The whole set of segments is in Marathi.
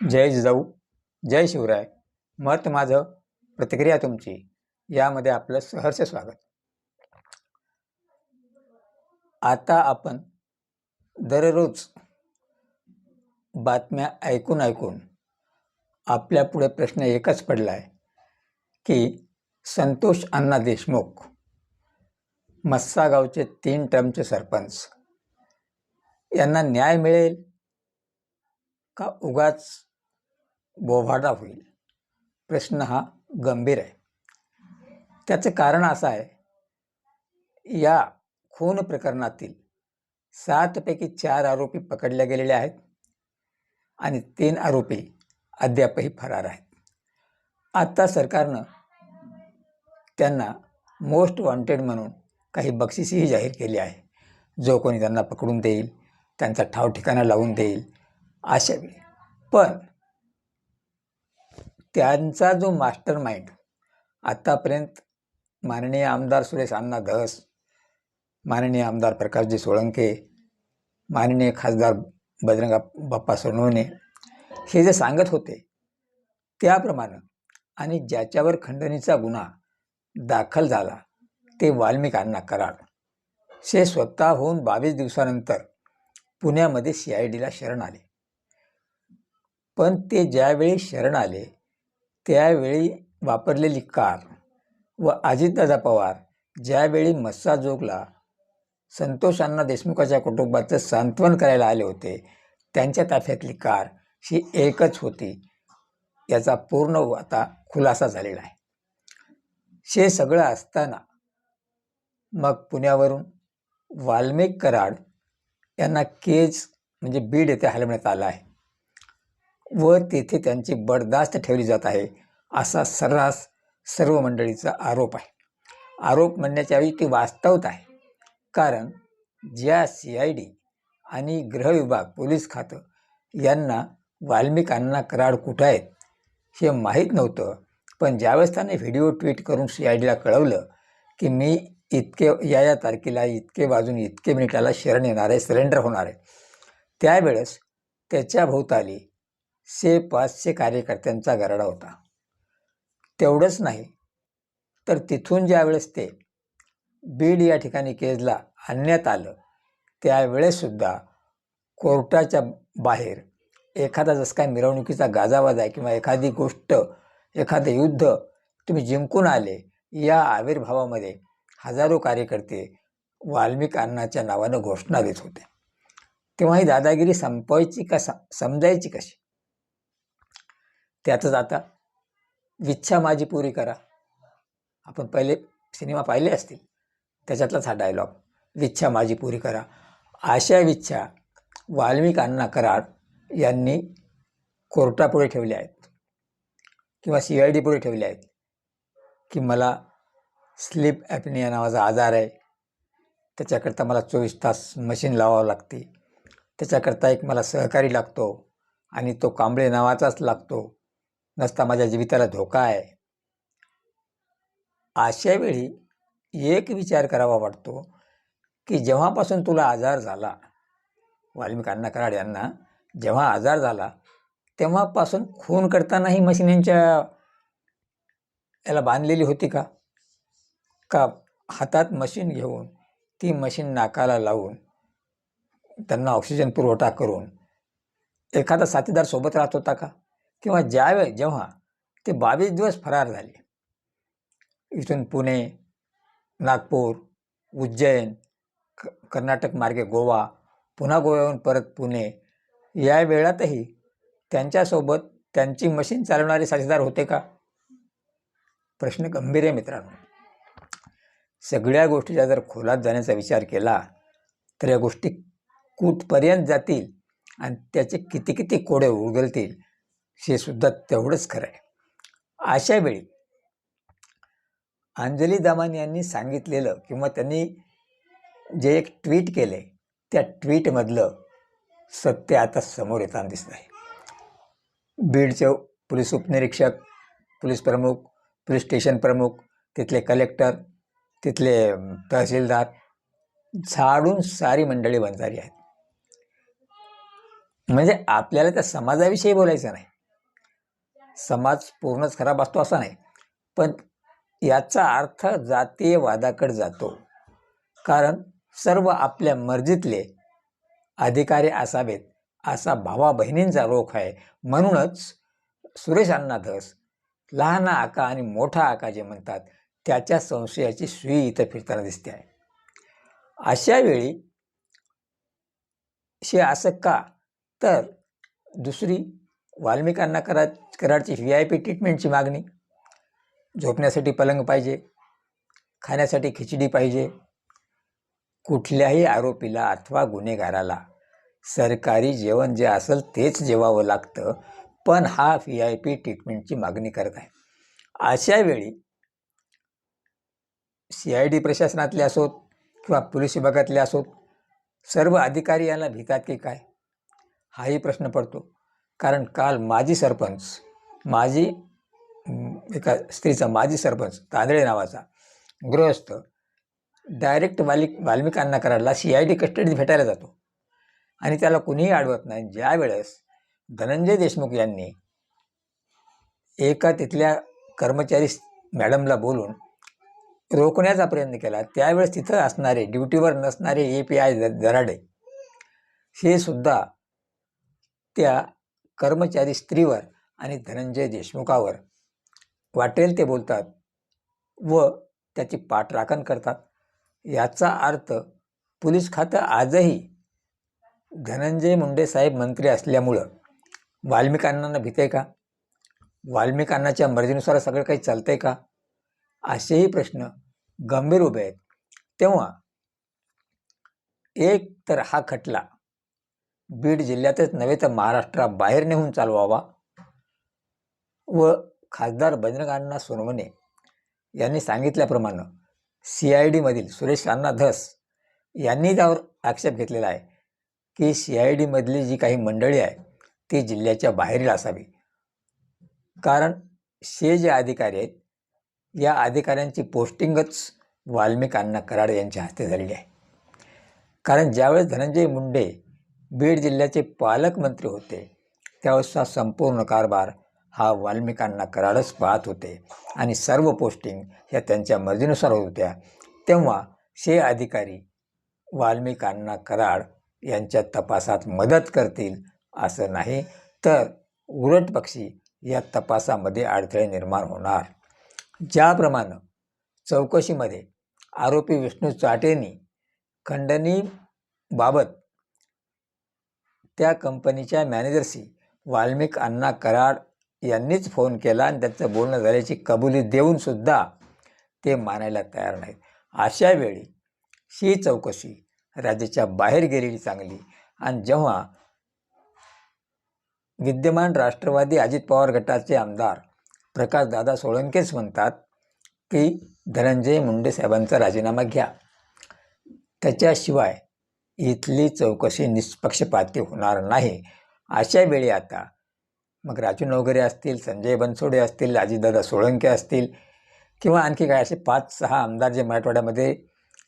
जय जिजाऊ जय शिवराय. मत माझं प्रतिक्रिया तुमची. यामध्ये आपलं सहर्ष स्वागत. आता आपण दररोज बातम्या ऐकून ऐकून आपल्यापुढे प्रश्न एकच पडला आहे की संतोष अण्णा देशमुख मस्सागावचे तीन टर्मचे सरपंच यांना न्याय मिळेल का उगाच बोभाडा होईल. प्रश्न हा गंभीर आहे. त्याचं कारण असं आहे या खून प्रकरणातील सातपैकी चार आरोपी पकडले गेलेले आहेत आणि तीन आरोपी अद्यापही फरार आहेत. आत्ता सरकारनं त्यांना मोस्ट वॉन्टेड म्हणून काही बक्षिसीही जाहीर केली आहे. जो कोणी त्यांना पकडून देईल त्यांचा ठाव ठिकाणा लावून देईल अशा वेळी. पण त्यांचा जो मास्टर माइंड आत्तापर्यंत माननीय आमदार सुरेश अण्णा धस माननीय आमदार प्रकाशजी सोळंके माननीय खासदार बजरंगा बाप्पा सोनवणे हे जे सांगत होते त्याप्रमाणे आणि ज्याच्यावर खंडणीचा गुन्हा दाखल झाला ते वाल्मिकांना करार. से स्वतः होऊन बावीस दिवसानंतर पुण्यामध्ये सी आय डीला शरण आले. पण ते ज्यावेळी शरण आले त्यावेळी वापरलेली कार व अजितदादा पवार ज्यावेळी मस्साजोगला जोगला संतोषांना देशमुखाच्या कुटुंबाचं सांत्वन करायला आले होते त्यांच्या ताफ्यातली कार ही एकच होती. याचा पूर्ण आता खुलासा झालेला आहे. हे सगळं असताना मग पुण्यावरून वाल्मिक कराड यांना केज म्हणजे बीड येथे हलवण्यात आलं आहे. व तेथे त्यांची बडदास्त ठेवली जात आहे असा सर्रास सर्व मंडळीचा आरोप आहे. आरोप म्हणण्याच्या वेळी ती वास्तवत आहे. कारण ज्या सी आय डी आणि गृहविभाग पोलीस खातं यांना वाल्मिकांना कराड कुठं आहेत हे माहीत नव्हतं. पण ज्यावेळेस त्याने व्हिडिओ ट्विट करून सी आय डीला कळवलं की मी इतके या या तारखेला इतके वाजून इतके मिनिटाला शरण येणार आहे सिलेंडर होणार आहे त्यावेळेस त्याच्या भोवताली से पाचशे कार्यकर्त्यांचा गरडा होता. तेवढंच नाही तर तिथून ज्यावेळेस ते बीड या ठिकाणी केजला आणण्यात आलं त्यावेळेससुद्धा कोर्टाच्या बाहेर एखादा जसं काय मिरवणुकीचा गाजावाज आहे किंवा एखादी गोष्ट एखादं युद्ध तुम्ही जिंकून आले या आविर्भावामध्ये हजारो कार्यकर्ते वाल्मिक अण्णाच्या नावानं घोषणा देत होते. तेव्हा ही दादागिरी संपवायची का समजायची कशी? त्यातच आता विच्छा माझी पुरी करा. आपण पहिले सिनेमा पाहिले असतील. त्याच्यातलाच हा डायलॉग विच्छा माझी पुरी करा. अशा विच्छा वाल्मिक अण्णा कराड यांनी कोर्टापुढे ठेवल्या आहेत. किंवा सी आय डी पुढे ठेवल्या आहेत. की मला स्लीप ॲपनिया नावाचा आजार आहे. त्याच्याकरता मला चोवीस तास मशीन लावावं लागते. त्याच्याकरता एक मला सहकारी लागतो. आणि तो कांबळे नावाचाच लागतो. नसता माझ्या जीविताला धोका आहे. अशावेळी एक विचार करावा वाटतो की जेव्हापासून तुला आजार झाला वाल्मिकांना कराड यांना जेव्हा आजार झाला तेव्हापासून खून करताना ही मशीन यांच्या याला बांधलेली होती का? का हातात मशीन घेऊन ती मशीन नाकाला लावून त्यांना ऑक्सिजन पुरवठा करून एखादा साथीदार सोबत राहत होता का? किंवा ज्यावे जेव्हा ते बावीस दिवस फरार झाले. इथून पुणे नागपूर उज्जैन क कर्नाटक मार्गे गोवा पुन्हा गोव्याहून परत पुणे या वेळातही त्यांच्यासोबत त्यांची मशीन चालवणारे साथीदार होते का? प्रश्न गंभीर आहे मित्रांनो. सगळ्या गोष्टीचा जर खोलात जाण्याचा विचार केला तर या गोष्टी कुठपर्यंत जातील आणि त्याचे किती किती कोडे उघलतील हे सुद्धा तेवढंच खरं आहे अशा वेळी अंजली दामान यांनी सांगितलेलं किंवा त्यांनी जे एक ट्विट केले त्या ट्विटमधलं सत्य आता समोर येताना दिसत आहे बीडचे पोलीस उपनिरीक्षक पोलीस प्रमुख पोलीस स्टेशन प्रमुख तिथले कलेक्टर तिथले तहसीलदार झाडून सारी मंडळी बंजारी आहेत. म्हणजे आपल्याला त्या समाजाविषयी बोलायचं नाही. समाज पूर्णच खराब असतो असा नाही. पण याचा अर्थ जातीय वादाकडे जातो. कारण सर्व आपल्या मर्जीतले अधिकारी असावेत असा भावा बहिणींचा रोख आहे. म्हणूनच सुरेश अण्णा धस लहान आका आणि मोठा आका जे म्हणतात त्याच्या संशयाची सुई इथं फिरताना दिसते आहे. अशा वेळी शे असं का? तर दुसरी वाल्मिकांना करा कराडची व्ही आय पी ट्रीटमेंटची मागणी. झोपण्यासाठी पलंग पाहिजे. खाण्यासाठी खिचडी पाहिजे. कुठल्याही आरोपीला अथवा गुन्हेगाराला सरकारी जेवण जे असेल तेच जेवावं लागतं पण हा व्ही आय पी ट्रीटमेंटची मागणी करत आहे. अशा वेळी सी आय डी प्रशासनातले असोत किंवा पोलीस विभागातले असोत सर्व अधिकारी याला भितात की काय? हाही प्रश्न पडतो. कारण काल माजी सरपंच माजी एका स्त्रीचा माजी सरपंच तांदळे नावाचा गृहस्थ डायरेक्ट वालिक वाल्मिकांना कराडला सी आय डी कस्टडीत भेटायला जातो. आणि त्याला कुणीही अडवत नाही. ज्यावेळेस धनंजय देशमुख यांनी एका तिथल्या कर्मचारी मॅडमला बोलून रोखण्याचा प्रयत्न केला त्यावेळेस तिथं असणारे ड्युटीवर नसणारे ए पी आय दराडे हे सुद्धा त्या कर्मचारी स्त्रीवर आणि धनंजय देशमुखावर. वाटेल ते बोलतात व त्याची पाठराखण करतात. याचा अर्थ पोलीस खातं आजही धनंजय मुंडे साहेब मंत्री असल्यामुळं वाल्मिकांना भीते का? वाल्मिकांनाच्या मर्जीनुसार सगळं काही चालतंय का? असेही प्रश्न गंभीर उभे आहेत. तेव्हा एक तर हा खटला बीड जिल्ह्यातच नव्हे तर महाराष्ट्राबाहेर नेऊन चालवावा. व खासदार बजरंग सोनवणे यांनी सांगितल्याप्रमाणे सी आय डीमधील सुरेश अण्णा धस यांनी त्यावर आक्षेप घेतलेला आहे की सी आय डीमधली जी काही मंडळी आहे ती जिल्ह्याच्या बाहेरील असावी. कारण शे जे अधिकारी आहेत या अधिकाऱ्यांची पोस्टिंगच वाल्मिक अण्णा कराड यांच्या हस्ते झालेली आहे. कारण ज्यावेळेस धनंजय मुंडे बीड जिल्ह्याचे पालकमंत्री होते. त्यावेळेसचा संपूर्ण कारभार हा वाल्मिकांना कराडच पाहत होते. आणि सर्व पोस्टिंग ह्या त्यांच्या मर्जीनुसार होत होत्या. तेव्हा शे अधिकारी वाल्मिकांना कराड यांच्या तपासात मदत करतील असं नाही तर उलट पक्षी या तपासामध्ये अडथळे निर्माण होणार. ज्याप्रमाणे चौकशीमध्ये आरोपी विष्णू चाटेंनी खंडणीबाबत त्या कंपनीच्या मॅनेजरशी वाल्मिक अण्णा कराड यांनीच फोन केला आणि त्यांचं बोलणं झाल्याची कबुली देऊनसुद्धा ते मानायला तयार नाहीत. अशा वेळी ही चौकशी राज्याच्या बाहेर गेलेली चांगली आणि जेव्हा विद्यमान राष्ट्रवादी अजित पवार गटाचे आमदार प्रकाशदादा सोळंकेच म्हणतात की धनंजय मुंडे साहेबांचा राजीनामा घ्या. त्याच्याशिवाय इथली चौकशी निष्पक्षपाती होणार नाही. अशा वेळी आता मग राजू नवगरे असतील संजय बनसोडे असतील अजितदादा सोळंके असतील किंवा आणखी काय असे पाच सहा आमदार जे मराठवाड्यामध्ये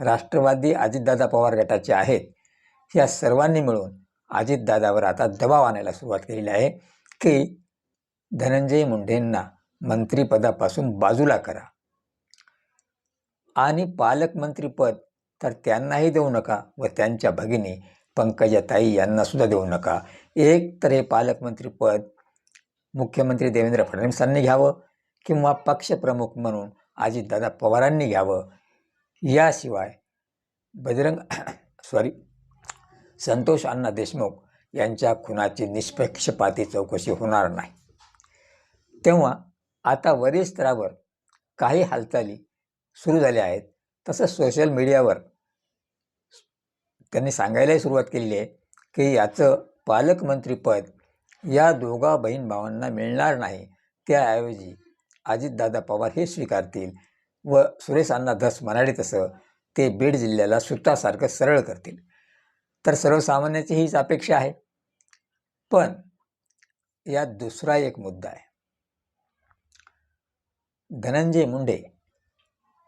राष्ट्रवादी अजितदादा पवार गटाचे आहेत या सर्वांनी मिळून अजितदादावर आता दबाव आणायला सुरुवात केलेली आहे की धनंजय मुंडेंना मंत्रिपदापासून बाजूला करा. आणि पालकमंत्रीपद तर त्यांनाही देऊ नका व त्यांच्या भगिनी पंकजाताई यांनासुद्धा देऊ नका. एक तर हे पालकमंत्रीपद मुख्यमंत्री देवेंद्र फडणवीसांनी घ्यावं किंवा पक्षप्रमुख म्हणून अजितदादा पवारांनी घ्यावं. याशिवाय बजरंग सॉरी संतोष अण्णा देशमुख यांच्या खुनाची निष्पक्षपाती चौकशी होणार नाही. तेव्हा आता वरील स्तरावर काही हालचाली सुरू झाल्या आहेत. तसंच सोशल मीडियावर त्यांनी सांगायलाही सुरुवात केलेली आहे की याचं पालकमंत्रीपद या दोघा बहीण भावांना मिळणार नाही. त्याऐवजी अजितदादा पवार हे स्वीकारतील व सुरेश अण्णा धस म्हणाले तसं ते बीड जिल्ह्याला सुतासारखं सरळ करतील. तर सर्वसामान्याची हीच अपेक्षा आहे. पण यात दुसरा एक मुद्दा आहे. धनंजय मुंडे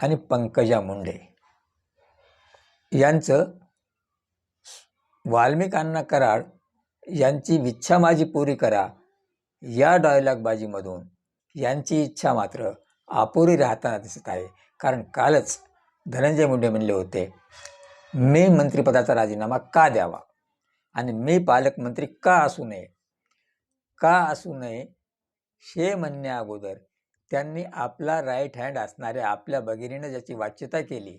आणि पंकजा मुंडे यांचं वाल्मिकांना कराड यांची इच्छा माझी पुरी करा या डायलॉगबाजीमधून यांची इच्छा मात्र अपुरी राहताना दिसत आहे. कारण कालच धनंजय मुंडे म्हणले होते मी मंत्रिपदाचा राजीनामा का द्यावा? आणि मी पालकमंत्री का असू नये? का असू नये? हे म्हणण्या अगोदर त्यांनी आपला राईट हँड असणाऱ्या आपल्या भगिनीनं ज्याची वाच्यता केली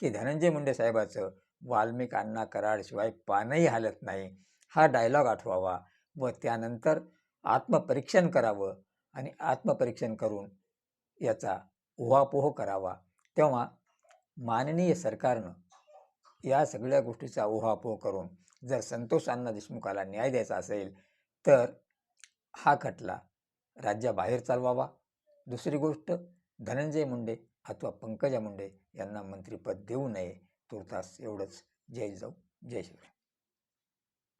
की धनंजय मुंडे साहेबाचं वाल्मिकांना कराडशिवाय पानही हालत नाही. हा डायलॉग आठवावा व त्यानंतर आत्मपरीक्षण करावं आणि आत्मपरीक्षण करून याचा उहापोह करावा. तेव्हा माननीय सरकारनं या सगळ्या गोष्टीचा उहापोह करून जर संतोष अण्णा देशमुखाला न्याय द्यायचा असेल तर हा खटला राज्याबाहेर चालवावा. दुसरी गोष्ट धनंजय मुंडे अथवा पंकजा मुंडे यांना मंत्रिपद देऊ नये. तुर्तास एवढंच. जय जाऊ. जय शिवराय